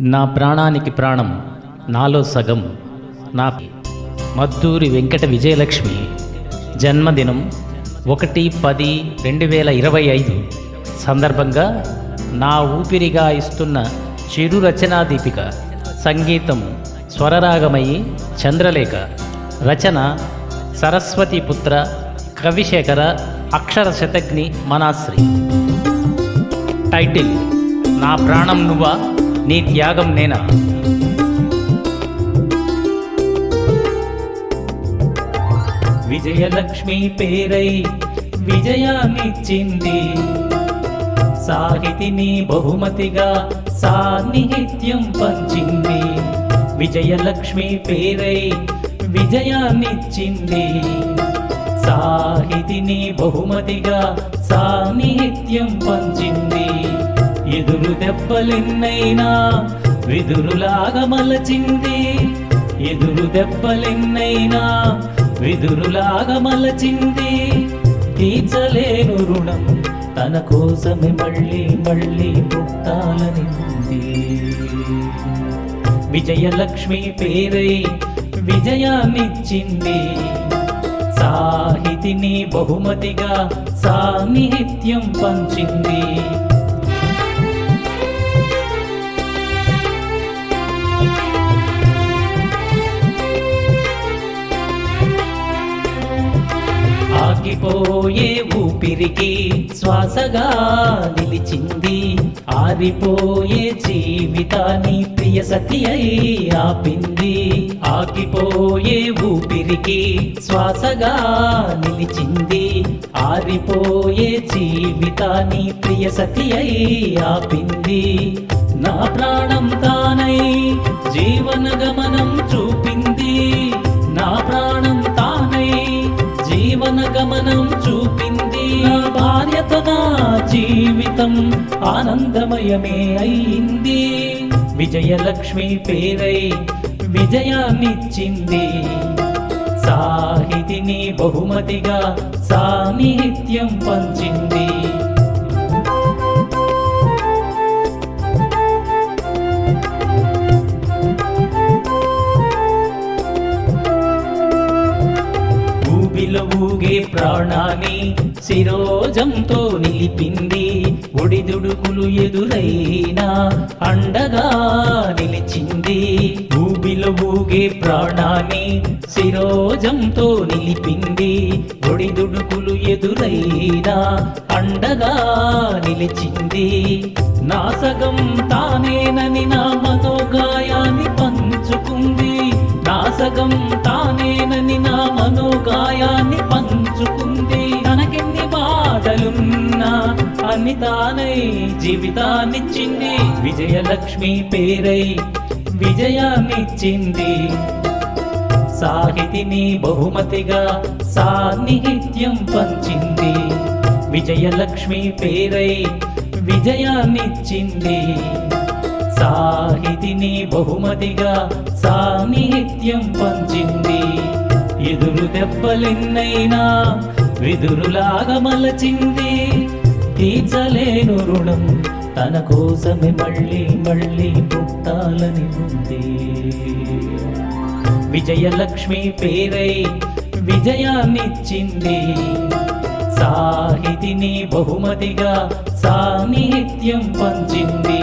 నా ప్రాణానికి ప్రాణం నాలో సగం నా మద్దూరి వెంకట విజయలక్ష్మి జన్మదినం ఒకటి పది రెండు వేల ఇరవై ఐదు. సందర్భంగా నా ఊపిరిగా ఇస్తున్న చిరు రచనా దీపిక సంగీతం స్వరరాగమయి చంద్రలేఖ రచన సరస్వతి పుత్ర కవిశేఖర అక్షర శతజ్ఞి మనాశ్రీ. టైటిల్ నా ప్రాణం నువ్వా? నీ త్యాగం నేనా? విజయలక్ష్మి పేరై విజయాన్నిచ్చింది. సాహితిని బహుమతిగా సాన్నిహిత్యం పంచింది. విజయలక్ష్మి పేరై విజయాన్నిచ్చింది. సాహితిని బహుమతిగా సాన్నిహిత్యం పంచింది. ఎదురు దెబ్బలెన్నైనా విదురులాగా మలచింది. ఎదురు దెబ్బలెన్నైనా విదురులాగా మలచింది. తీర్చలేను రుణం తన కోసమే మళ్ళీ మళ్ళీ పుట్టాలని ఉంది విజయలక్ష్మి పేరై విజయాన్నిచ్చింది. సాహితిని బహుమతిగా సాన్నిహిత్యం పంచింది. ఆగిపోయే ఊపిరికి శ్వాసగా నిలిచింది. ఆరిపోయే జీవితాన్ని ప్రియ సతి అయి ఆపింది. ఆగిపోయే ఊపిరికి శ్వాసగా నిలిచింది. ఆరిపోయే జీవితాన్ని ప్రియ సతి అయి ఆపింది. నా ప్రాణం తానై జీవన గమనం చూ జీవితం ఆనందమయమే అయింది. విజయలక్ష్మి పేరై విజయాన్నిచ్చింది. సాహితిని బహుమతిగా సాన్నిహిత్యం పంచింది. ఊబిలో ఊగే ప్రాణాన్ని శిరోజంతో నిలిపింది. ఒడిదుడుకులు ఎదురైనా అండగా నిలిచింది. ఊబిలో ఊగే ప్రాణాన్ని శిరోజంతో నిలిపింది. ఒడిదుడుకులు ఎదురైనా అండగా నిలిచింది. నాసగం తానేనని నా మనోగాయాన్ని పంచుకుంది. నాసగం తానేనని నా మనోగాయాన్ని పంచుకుంది తనకెన్ని బాధలున్నా అన్ని తానై జీవితాన్నిచ్చింది విజయలక్ష్మి పేరై విజయాన్నిచ్చింది. సాహితిని బహుమతిగా సాన్నిహిత్యం పంచింది విజయలక్ష్మి పేరై విజయాన్నిచ్చింది. సాహితిని బహుమతిగా సాన్నిహిత్యం పంచింది. ఎదురు దెబ్బలెన్నైనా విదురులాగా మలచింది. తీర్చలేను రుణం తన కోసమే మళ్ళీ మళ్ళీ పుట్టాలని ఉంది. విజయలక్ష్మి పేరై విజయాన్నిచ్చింది. సాహితిని బహుమతిగా సాన్నిహిత్యం పంచింది.